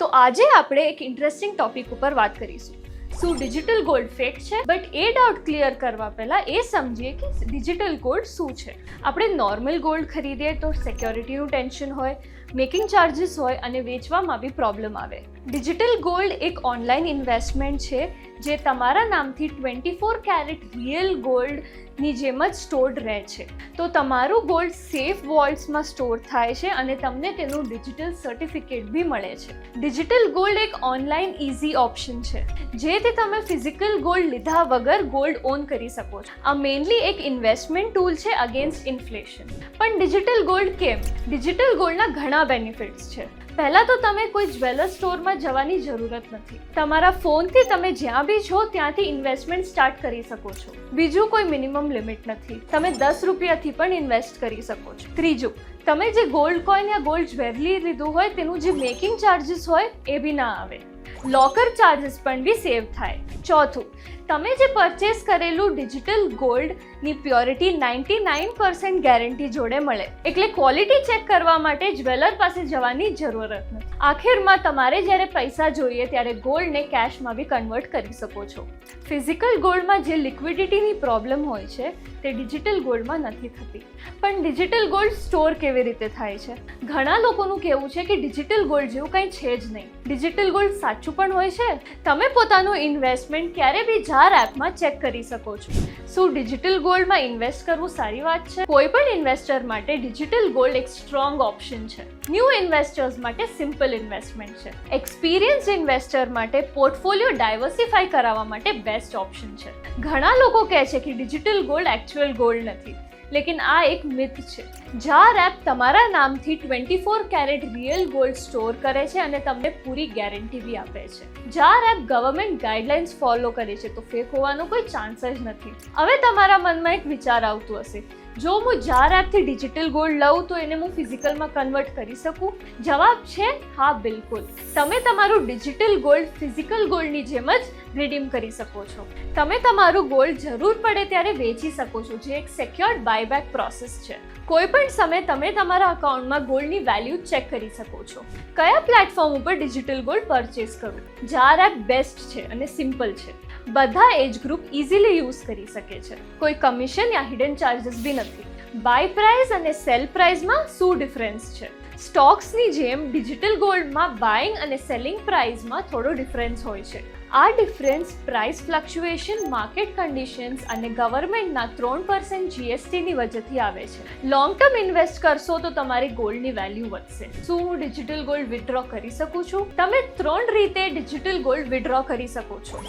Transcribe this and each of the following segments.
તો આજે આપણે એક ઇન્ટરેસ્ટિંગ ટોપિક ઉપર વાત કરીશું. શું ડિજિટલ ગોલ્ડ ફેક છે? બટ એ ડાઉટ ક્લિયર કરવા પહેલાં એ સમજીએ કે ડિજિટલ ગોલ્ડ શું છે? આપણે નોર્મલ ગોલ્ડ ખરીદીએ તો સિક્યોરિટીનું ટેન્શન હોય મેકિંગ ચાર્જીસ હોય અને વેચવામાં બી પ્રોબ્લેમ આવે. ડિજિટલ ગોલ્ડ એક ઓનલાઈન ઇન્વેસ્ટમેન્ટ છે, જે તમારા નામથી ટ્વેન્ટી ફોર કેરેટ રિયલ ગોલ્ડની જેમ જ સ્ટોર્ડ રહે છે. તો તમારું ગોલ્ડ સેફ વોલ્ટ્સમાં સ્ટોર થાય છે અને તમને તેનું ડિજિટલ સર્ટિફિકેટ બી મળે છે. ડિજિટલ ગોલ્ડ એક ઓનલાઈન ઇઝી ઓપ્શન છે, જેથી તમે ફિઝિકલ ગોલ્ડ લીધા વગર ગોલ્ડ ઓન કરી શકો છો. આ મેઇનલી એક ઇન્વેસ્ટમેન્ટ ટૂલ છે અગેન્સ્ટ ઇન્ફ્લેશન પણ ડિજિટલ ગોલ્ડ કેમ? ડિજિટલ ગોલ્ડના ઘણા બેનિફિટ્સ છે. પહેલાં તો તમે કોઈ જ્વેલર સ્ટોરમાં જવાની જરૂરત નથી. તમારા ફોનથી તમે જ્યાં બી છો ત્યાંથી ઇન્વેસ્ટમેન્ટ સ્ટાર્ટ કરી શકો છો. બીજું કોઈ મિનિમમ લિમિટ નથી. તમે દસ રૂપિયાથી પણ ઇન્વેસ્ટ કરી શકો છો. ત્રીજું, તમે જે ગોલ્ડ કોઈન યા ગોલ્ડ જ્વેલરી લીધું હોય તેનું જે મેકિંગ ચાર્જીસ હોય એ બી ના આવે. લોકર ચાર્જીસ પણ બી સેવ થાય. ચોથું, તમે જે પરચેસ કરેલું digital ગોલ્ડની purity ninety nine percent guarantee જોડે મળે. એટલે ક્વોલિટી ચેક કરવા માટે જ્વેલર પાસે જવાની જરૂરત નથી. આખિરમાં તમારે જ્યારે પૈસા જોઈએ ત્યારે ગોલ્ડને કેશમાં બી કન્વર્ટ કરી શકો છો. ફિઝિકલ ગોલ્ડમાં જે લિક્વિડિટીની પ્રોબ્લેમ હોય છે, તે ડિજિટલ ગોલ્ડમાં નથી થતી. પણ ડિજિટલ ગોલ્ડ સ્ટોર કેવી રીતે થાય છે? ઘણા લોકોનું કહેવું છે કે ડિજિટલ ગોલ્ડ જેવું કંઈ છે જ નહીં. ડિજિટલ ગોલ્ડ સાચું પણ હોય છે? તમે પોતાનું ઇન્વેસ્ટમેન્ટ ક્યારે બી જાર એપમાં ચેક કરી શકો છો. શું ડિજિટલ ગોલ્ડમાં ઇન્વેસ્ટ કરવું સારી વાત છે? કોઈ પણ ઇન્વેસ્ટર માટે ડિજિટલ ગોલ્ડ એક સ્ટ્રોંગ ઓપ્શન છે. ન્યૂ ઇન્વેસ્ટર્સ માટે સિમ્પલ ઇન્વેસ્ટમેન્ટ છે. એક્સપિરિયન્સ ઇન્વેસ્ટર માટે પોર્ટફોલિયો ડાયવર્સિફાઈ કરાવવા માટે બેસ્ટ ઓપ્શન છે. ઘણા લોકો કહે છે કે ડિજિટલ ગોલ્ડ એકચ્યુઅલ ગોલ્ડ નથી. લેકિન આ એક મિથ છે. જાર એપ તમારા નામથી twenty four carat real gold store કરે છે અને તમને પૂરી ગેરંટી બી આપે છે. Jar app government guidelines follow કરે છે તો ફેક હોવાનો કોઈ ચાન્સ જ નથી. હવે તમારા મનમાં એક વિચાર આવતું હશે. જો હું જાર એપથી ડિજિટલ ગોલ્ડ લઉં તો એને હું ફિઝિકલમાં કન્વર્ટ કરી શકું? જવાબ છે, હા, બિલકુલ. તમે તમારું ડિજિટલ ગોલ્ડ ફિઝિકલ ગોલ્ડની જેમ જ રિડીમ કરી શકો છો. તમે તમારું ગોલ્ડ જરૂર પડે ત્યારે વેચી શકો છો, જે એક સેક્યોર્ડ બાયબેક પ્રોસેસ છે. કોઈ પણ સમયે તમે તમારા અકાઉન્ટમાં ગોલ્ડની વેલ્યુ ચેક કરી શકો છો. કયા પ્લેટફોર્મ ઉપર ડિજિટલ ગોલ્ડ પરચેસ કરવું જાર એપ બેસ્ટ છે અને સિમ્પલ છે. બધા એજ ગ્રુપ ઇઝીલી યુઝ કરી શકે છે. કોઈ કમિશન યા હિડન ચાર્જીસ બી નથી. બાય પ્રાઇસ અને સેલ પ્રાઇસમાં શું ડિફરન્સ છે? સ્ટોક્સની જેમ ડિજિટલ ગોલ્ડમાં બાઇંગ અને સેલિંગ પ્રાઇસમાં થોડો ડિફરન્સ હોય છે. આ difference price fluctuation market conditions અને ગવર્મેન્ટના ત્રણ પર્સન્ટ જીએસટીની વજહથી આવે છે. લોંગ ટર્મ ઇન્વેસ્ટ કરશો તો તમારી ગોલ્ડની વેલ્યુ વધશે. શું હું ડિજિટલ ગોલ્ડ વિડ્રો કરી શકું છું? તમે ત્રણ રીતે ડિજિટલ ગોલ્ડ વિડ્રો કરી શકો છો.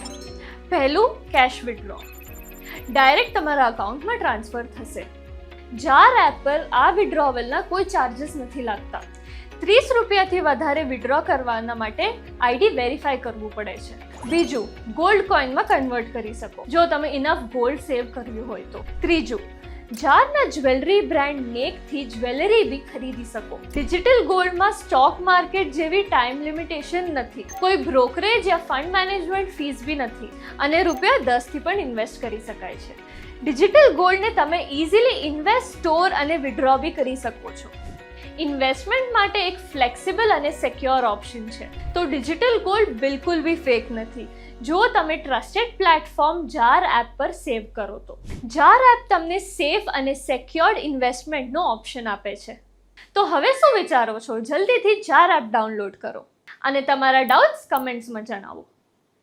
પહેલું કેશ વિડ્રો ડાયરેક્ટ તમારા અકાઉન્ટમાં ટ્રાન્સફર થશે. જાર એપ પર આ વિડ્રોવલના કોઈ ચાર્જિસ નથી લાગતા. ત્રીસ રૂપિયાથી વધારે વિડ્રો કરવાના માટે આઈડી વેરીફાઈ કરવું પડે છે. બીજું ગોલ્ડ કોઈનમાં કન્વર્ટ કરી શકો. જો તમે ઇનફ ગોલ્ડ સેવ કર્યું હોય તો. ત્રીજું જારના જ્વેલરી બ્રાન્ડ નેકથી જ્વેલરી બી ખરીદી શકો. ડિજિટલ ગોલ્ડમાં સ્ટોક માર્કેટ જેવી ટાઈમ લિમિટેશન નથી. કોઈ બ્રોકરેજ યા ફંડ મેનેજમેન્ટ ફીસ બી નથી અને રૂપિયા દસથી પણ ઇન્વેસ્ટ કરી શકાય છે. ડિજિટલ ગોલ્ડને તમે ઇઝીલી ઇન્વેસ્ટ સ્ટોર અને વિડ્રો બી કરી શકો છો. ઇન્વેસ્ટમેન્ટ માટે એક ફ્લેક્સિબલ અને સિક્યોર ઓપ્શન છે. તો ડિજિટલ ગોલ્ડ બિલકુલ બી ફેક નથી. જો તમે ટ્રસ્ટેડ પ્લેટફોર્મ જાર એપ પર સેવ કરો તો. જાર એપ તમને સેફ અને સિક્યોર્ડ ઇન્વેસ્ટમેન્ટનો ઓપ્શન આપે છે. તો હવે શું વિચારો છો? જલ્દીથી જાર એપ ડાઉનલોડ કરો. અને તમારા ડાઉટ્સ કમેન્ટ્સમાં જણાવો.